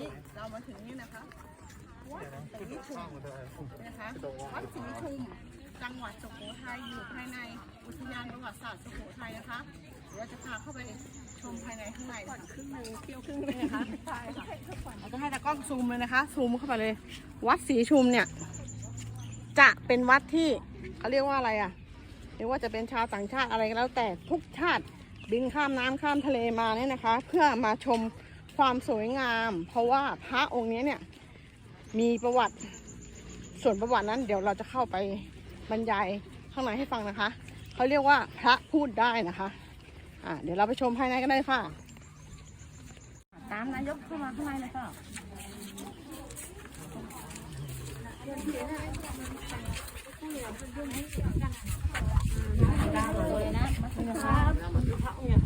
นี้เรามาถึงนี่นะคะวัดศรีชุมนะคะวัดศรีชุมจังหวัดสุโขทัยอยู่ภายในอุทยานประวัติศาสตร์สุโขทัยนะคะเดี๋ยวจะพาเข้าไปชมภายในข้างในก่อนครึ่งนึงเที่ยวครึ่งนึงนะคะใช่ค่ะเราจะให้ตากล้องซูมเลยนะคะซูมเข้าไปเลย วัดศรีชุมเนี่ย จะเป็นวัดที่เขาเรียกว่าอะไรอะเรียกว่าจะเป็นชาวต่างชาติอะไรก็แล้วแต่ทุกชาติบินข้ามน้ำข้ามทะเลมาเนี่ยนะคะ เพื่อมาชม ความสวยงาม เพราะว่าพระองค์นี้เนี่ยมีประวัติส่วนประวัตินั้น เดี๋ยวเราจะเข้าไปบรรยายข้างในให้ฟังนะคะเขาเรียกว่าพระพูดได้นะคะอ่าเดี๋ยวเราไปชมภายในกันเลยค่ะ ตามนายกเข้ามาข้างในเลยค่ะนะค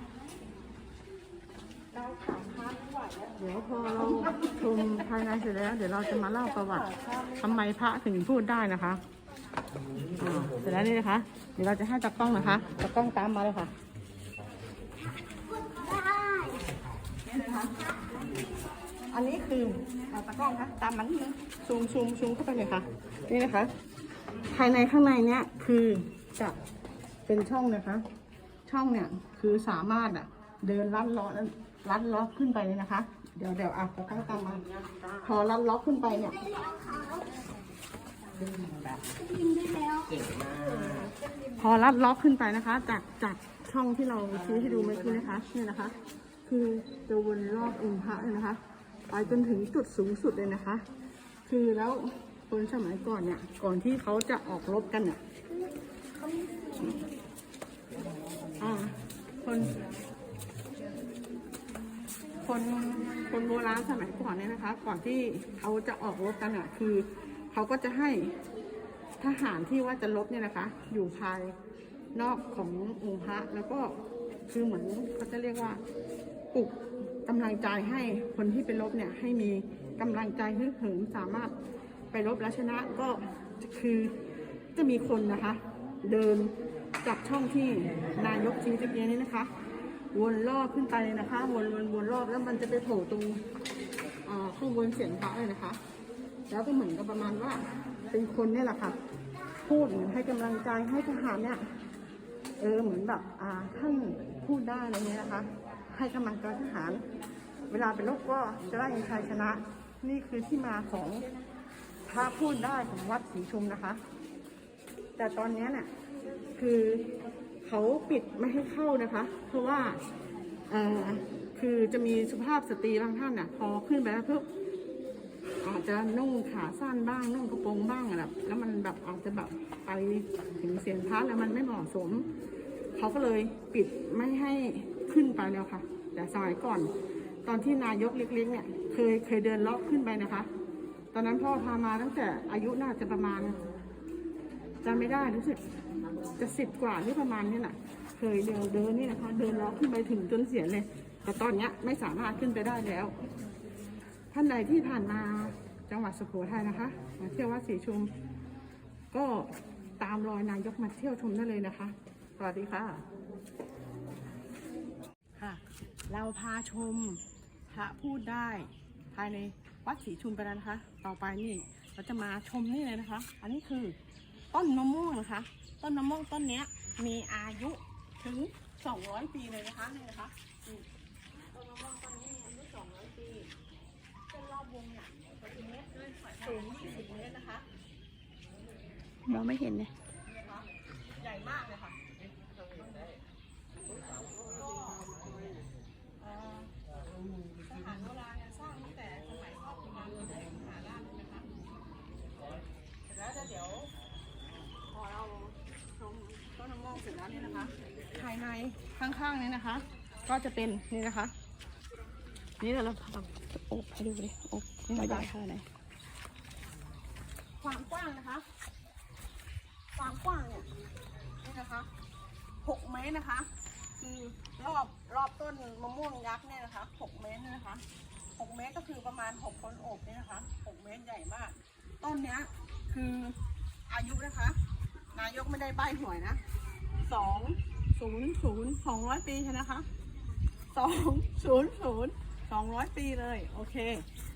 เดี๋ยวพอเราชมภายในเสร็จแล้ว เดี๋ยวเราจะมาเล่าประวัติทำไมพระถึงพูดได้นะคะอ่าเสร็จแล้วนี่นะคะ เดี๋ยวเราจะให้ตากล้องนะคะตากล้องตามมาเลยค่ะนี่นะคะอันนี้คืออ่าตากล้องคะตามมันนะซูมซูมซูมเข้าไปเลยค่ะ นี่นะคะ ภายในข้างในเนี้ยคือจะเป็นช่องนะคะ ช่องเนี่ยคือสามารถอะ เดินลัดเลาะลัดเลาะขึ้นไปเลยนะคะ เดี๋ยวเดี๋ยวอะตากล้องตามมาพอลัดเลาะขึ้นไปเนี่ยพอลัดล็อกขึ้นไปนะคะ จากจากช่องที่เราชี้ให้ดูเมื่อกี้นะคะนี่นะคะ คือจะวนรอบองค์พระเลยนะคะไปจนถึงจุดสูงสุดเลยนะคะ คือแล้วคนสมัยก่อนเนี่ย ก่อนที่เขาจะออกรบกันเนี่ยอ่าคน คนคนโบราณสมัยก่อนเนี่ยนะคะ ก่อนที่เขาจะออกรบกันอะคือเขาก็จะให้ทหารที่ว่าจะลบเนี่ยนะคะ อยู่ภายนอกขององค์พระแล้วก็คือเหมือนเขาจะเรียกว่าปลุกกำลังใจให้คนที่ไปลบเนี่ยให้มีกำลังใจฮึกเหิมสามารถไปลบและชนะก็คือจะมีคนนะคะ เดินจากช่องที่นายกชี้ตะเกียนี้นะคะ วนรอบขึ้นไปเลยนะคะ วนวนวนรอบแล้วมันจะไปโผล่ตรงข้างบนเสียงพระเลยนะคะ แล้วก็เหมือนกับประมาณว่าเป็นคนเนี่ยแหละค่ะ พูดเหมือนให้กำลังใจให้ทหารเนี่ยเออเหมือนแบบอ่าท่านพูดได้อะไรเงี้ยนะคะ ให้กำลังใจทหาร เวลาเป็นลบก็จะได้ชัยชนะ นี่คือที่มาของพระพูดได้ของวัดศรีชุมนะคะ แต่ตอนนี้เนี่ยคือ เขาปิดไม่ให้เข้านะคะ เพราะว่าคือจะมีสุภาพสตรีบางท่านน่ะ พอขึ้นไปแล้วปุ๊บอาจจะนุ่งขาสั้นบ้างนุ่งกระโปรงบ้างอะแบบแล้วมันแบบอาจจะแบบไปถึงเสียงพระแล้วมันไม่เหมาะสม เขาก็เลยปิดไม่ให้ขึ้นไปแล้วค่ะ แต่สมัยก่อน ตอนที่นายกเล็กๆเนี่ยเคยเคยเดินเลาะขึ้นไปนะคะ ตอนนั้นพ่อพามาตั้งแต่อายุน่าจะประมาณจำไม่ได้รู้สึก จะสิบกว่าหรือประมาณนี้แหละเคยเดินเดินนี่นะคะ เดินลาะขึ้นไปถึงจนเสียเลย แต่ตอนเนี้ยไม่สามารถขึ้นไปได้แล้ว ท่านใดที่ผ่านมาจังหวัดสุโขทัยนะคะมาเที่ยววัดศรีชุม ก็ตามรอยนายกมาเที่ยวชมได้เลยนะคะ สวัสดีค่ะค่ะ เราพาชมพระพูดได้ภายในวัดศรีชุมไปแล้วนะคะ ต่อไปนี่เราจะมาชมนี่เลยนะคะ อันนี้คือ ต้นมะม่วงนะคะ ต้นมะม่วงต้นเนี้ย มีอายุถึง 200 ปีเลยนะคะนี่นะคะต้นมะม่วงต้นนี้มีอายุ 200 ปีเส้นรอบวงหนี่ยเป็นเมตรสูง20เมตรนะคะ มองไม่เห็นเลย นะคะ ใหญ่มากเลยค่ะเอ่อทหารโบราณเนี่ยสร้างตั้งแต่สมัยครอบครัวมหาราชเลยนะคะเสร็จแล้วเดี๋ยว พอเราชมต้นมะม่วงเสร็จแล้วเนี่ยนะคะ ภายในข้างๆเนี่ยนะคะ ก็จะเป็นนี่นะคะ นี่เราทโอบให้ดูดิโอบนี่ว่าใหญ่ขนาดไหนความกว้างนะคะ ความกว้างเนี่ยนี่นะคะหกเมตรนะคะ คือรอบรอบต้นมะม่วงยักษ์เนี่ยนะคะหกเมตรนี่นะคะหกเมตรก็คือประมาณหกคนโอบเนี่ยนะคะหกเมตรใหญ่มาก ต้นเนี้ยคืออายุนะคะ นายกไม่ได้ใบหวยนะสอง ศูนย์ศูนย์สองร้อยปีใช่นะคะสองศูนย์ศูนย์สองร้อยปีเลย โอเค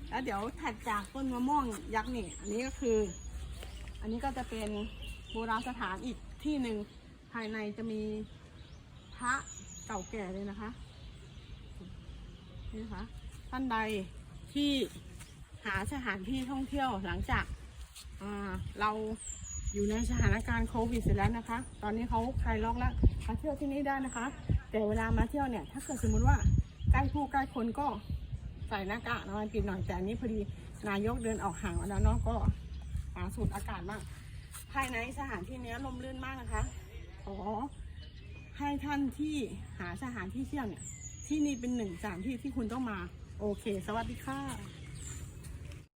แล้วเดี๋ยวถัดจากต้นมะม่วงยักษ์นี่อันนี้ก็คือ อันนี้ก็จะเป็นโบราณสถานอีกที่หนึ่งภายในจะมีพระเก่าแก่เลยนะคะนี่นะคะท่านใดที่หาสถานที่ท่องเที่ยวหลังจากเรา อยู่ในสถานการณ์โควิดเสร็จแล้วนะคะ ตอนนี้เขาคลายล็อกแล้วมาเที่ยวที่นี่ได้นะคะ แต่เวลามาเที่ยวเนี่ย ถ้าเกิดสมมุติว่าใกล้ผู้ใกล้คนก็ใส่หน้ากากอนามัยปิดหน่อยแต่อันนี้พอดีนายกเดินออกห่างแล้วเนาะก็หาสูดอากาศบ้างภายในสถานที่เนี้ยลมลื่นมากนะคะขอให้ท่านที่หาสถานที่เที่ยวเนี่ย ที่นี่เป็นหนึ่งสถานที่ที่คุณต้องมา โอเค สวัสดีค่ะ